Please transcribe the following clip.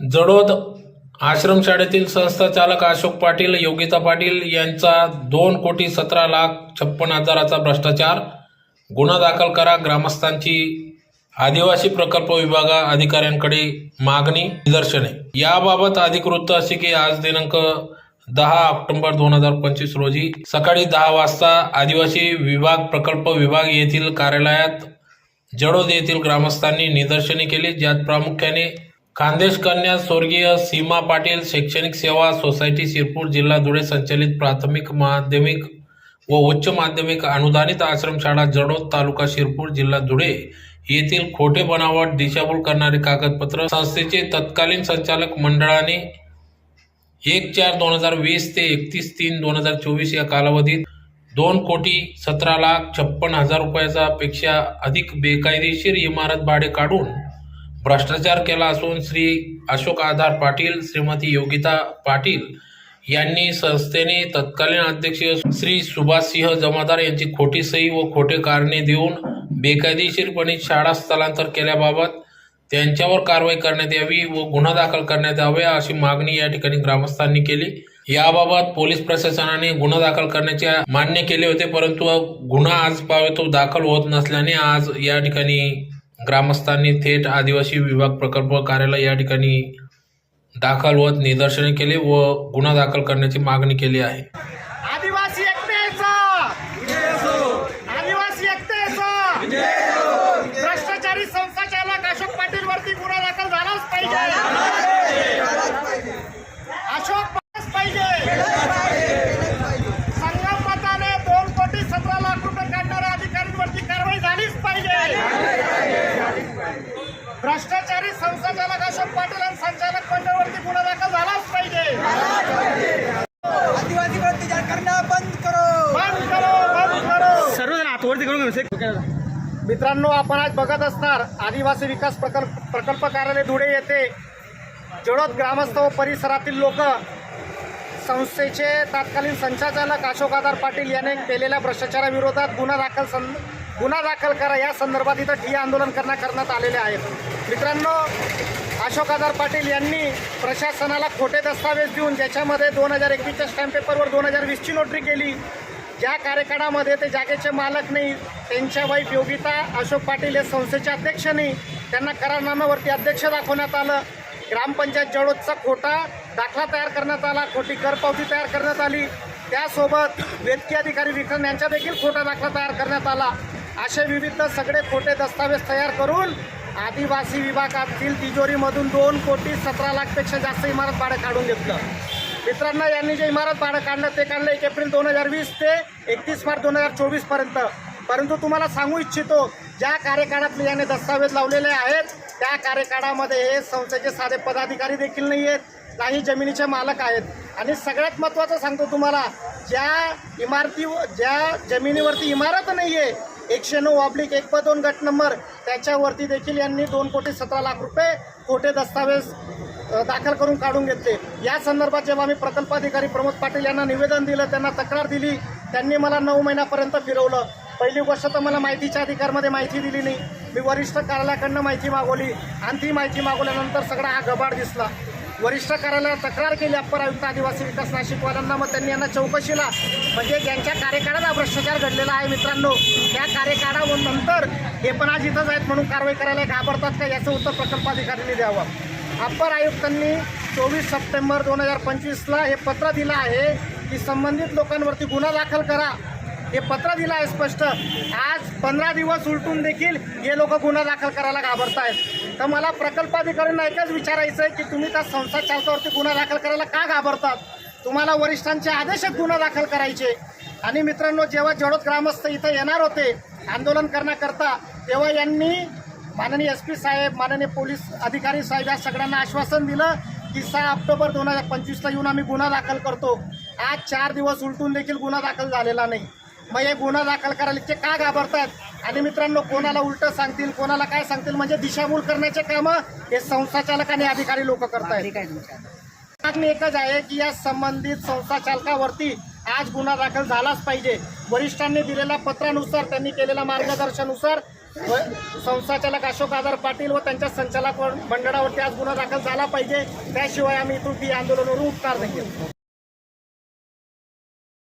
जडोद आश्रमशाळेतील संस्थाचालक अशोक पाटील योगिता पाटील यांचा दोन कोटी सतरा लाख छप्पन हजाराचा भ्रष्टाचार. गुन्हा दाखल करा ग्रामस्थांची आदिवासी प्रकल्प विभागा अधिकाऱ्यांकडे मागणी निदर्शने. याबाबत अधिक वृत्त असे की आज दिनांक दहा ऑक्टोबर दोन हजार पंचवीस रोजी सकाळी दहा वाजता आदिवासी विभाग प्रकल्प विभाग येथील कार्यालयात जडोद येथील ग्रामस्थांनी निदर्शने केली. ज्यात प्रामुख्याने खानदेश कन्या स्वर्गीय सीमा पाटील शैक्षणिक सेवा सोसायटी शिरपूर जिल्हा धुळे संचलित प्राथमिक माध्यमिक व उच्च माध्यमिक अनुदानित आश्रमशाळा जडोद तालुका शिरपूर जिल्हा धुळे येथील खोटे बनावट दिशाभूल करणारे कागदपत्र संस्थेचे तत्कालीन संचालक मंडळाने एक चार दोन हजार वीस ते एकतीस तीन दोन हजार चोवीस या कालावधीत दोन कोटी सतरा लाख छप्पन हजार रुपयाचा पेक्षा अधिक बेकायदेशीर इमारत भाडे काढून भ्रष्टाचार केला असून श्री अशोक आधार पाटील श्रीमती योगिता पाटील यांनी संस्थेने तत्कालीन अध्यक्ष श्री सुभाषसिंह जमादार यांची खोटी सही व खोटे कारणे देऊन बेकायदेशीरपणे शाळा स्थलांतर केल्याबाबत त्यांच्यावर कारवाई करण्यात यावी व गुन्हा दाखल करण्यात यावा अशी मागणी या ठिकाणी ग्रामस्थांनी केली. याबाबत पोलीस प्रशासनाने गुन्हा दाखल करण्याचे मान्य केले होते परंतु गुन्हा आज पावे तो दाखल होत नसल्याने आज या ठिकाणी ग्रामस्थांनी थेट आदिवासी विभाग प्रकल्प कार्यालय या ठिकाणी दाखल होत निदर्शने केले व गुन्हा दाखल करण्याची मागणी केली आहे आदिवासी एकतेचा आदिवासी एकतेचा भ्रष्टाचारी संस्थाचालक अशोक पाटील वरती गुन्हा दाखल झालाच पाहिजे अशोक पाटीलच पाहिजे संगम मताने दोन कोटी सतरा लाख रुपये काढणाऱ्या अधिकाऱ्यांवरती कारवाई झालीच पाहिजे भ्रष्टाचारी संस्थाचालक अशोक पाटील आणि संचालक मंडळवरती गुन्हा दाखल झालाच पाहिजे आदिवासी अत्याचार करना बंद करो बंद करो बंद करो सर्वजण हातवरती करून घेऊ मित्रांनो आपण आज बघत असणार आदिवासी विकास प्रकल्प प्रकल्प कार्यालय धुळे येथे जळोद ग्रामस्थ व परिसरातील लोक संस्थेचे तत्कालीन संचालक अशोक आधार पाटील याने केलेल्या भ्रष्टाचाराविरोधात गुन्हा दाखल सं गुन्हा दाखल करा या संदर्भात इथं ठिय्या आंदोलन करण्यात करण्यात आलेले आहेत. मित्रांनो अशोक आधार पाटील यांनी प्रशासनाला खोटे दस्तावेज देऊन ज्याच्यामध्ये दोन हजार एकवीसच्या स्टॅम्प पेपरवर दोन हजार वीसची नोटरी केली ज्या कार्यकाळामध्ये ते जागेचे मालक नाही त्यांच्या वाईफ योगिता अशोक पाटील हे संस्थेचे अध्यक्ष नाही त्यांना करारनाम्यावरती अध्यक्ष दाखवण्यात आलं. ग्रामपंचायत जळोदचा खोटा दाखला तयार करण्यात आला खोटी करपावती तयार करण्यात आली. त्यासोबत वेतकी अधिकारी विक्रम यांचा देखील खोटा दाखला तयार करण्यात आला. असे विविध सगळे खोटे दस्तावेज तयार करून आदिवासी विभागातील तिजोरीमधून दोन कोटी सतरा लाखपेक्षा जास्त इमारत भाडं काढून घेतलं. मित्रांनो यांनी जे इमारत भाडं काढलं ते काढलं एक एप्रिल दोन हजार वीस ते एकतीस मार्च दोन हजार चोवीसपर्यंत. परंतु तुम्हाला सांगू इच्छितो ज्या कार्यकाळातले याने दस्तावेज लावलेले आहेत त्या कार्यकाळामध्ये हे संस्थेचे साधे पदाधिकारी देखील नाही आहेत नाही जमिनीचे मालक आहेत. आणि सगळ्यात महत्त्वाचं सांगतो तुम्हाला ज्या इमारती ज्या जमिनीवरती इमारत नाही आहे एकशे नऊ ऑब्लिक एक प दोन गट नंबर त्याच्यावरती देखील यांनी दोन कोटी सतरा लाख रुपये खोटे दस्तावेज दाखल करून काढून घेतले. या संदर्भात जेव्हा आम्ही प्रकल्पाधिकारी प्रमोद पाटील यांना निवेदन दिलं त्यांना तक्रार दिली त्यांनी मला नऊ महिन्यापर्यंत फिरवलं. पहिली गोष्ट तर मला माहितीच्या अधिकारमध्ये माहिती दिली नाही. मी वरिष्ठ कार्यालयाकडनं माहिती मागवली. आणि ती माहिती मागवल्यानंतर सगळा हा गबाड दिसला. वरिष्ठ कार्यालयात तक्रार केली अप्पर आयुक्त आदिवासी विकास नाशिकवाल्यांना. मग त्यांनी यांना चौकशीला म्हणजे ज्यांच्या कार्यकाळात भ्रष्टाचार घडलेला आहे मित्रांनो त्या कार्यकाळानंतर हे पण आज इथंच आहेत म्हणून कारवाई करायला घाबरतात का? याचं उत्तर प्रकल्पाधिकाऱ्यांनी द्यावं. अप्पर आयुक्तांनी चोवीस सप्टेंबर दोन हजार पंचवीसला हे पत्र दिलं आहे की संबंधित लोकांवरती गुन्हा दाखल करा. हे पत्र दिलं आहे स्पष्ट. आज पंधरा दिवस उलटून देखील हे लोक गुन्हा दाखल करायला घाबरत आहेत तर मला प्रकल्पाधिकाऱ्यांना एकच विचारायचं आहे की तुम्ही त्या संस्था चालकावरती गुन्हा दाखल करायला का घाबरतात? तुम्हाला वरिष्ठांचे आदेशच गुन्हा दाखल करायचे. आणि मित्रांनो जेव्हा जडोद ग्रामस्थ इथं येणार होते आंदोलन करण्याकरता तेव्हा यांनी माननीय एस पी साहेब माननीय पोलीस अधिकारी साहेब या सगळ्यांना आश्वासन दिलं की सहा ऑक्टोबर दोन हजार पंचवीसला येऊन आम्ही गुन्हा दाखल करतो. आज चार दिवस उलटून देखील गुन्हा दाखल झालेला नाही. मग हे गुन्हा दाखल करायला इतके का घाबरतात आणि मित्रांनो कोणाला उलटं सांगतील कोणाला काय सांगतील? म्हणजे दिशाभूल करण्याचे कामं हे संस्थाचालक आणि अधिकारी लोक करतायत. मागणी एकच आहे की या संबंधित संस्था चालकावरती आज गुन्हा दाखल झालाच पाहिजे. वरिष्ठांनी दिलेल्या पत्रानुसार त्यांनी केलेल्या मार्गदर्शनानुसार व संस्थाचालक अशोक आजार पाटील व त्यांच्या संचालक मंडळावरती आज गुन्हा दाखल झाला पाहिजे. त्याशिवाय आम्ही इथून ती आंदोलनावर उठणार नाही.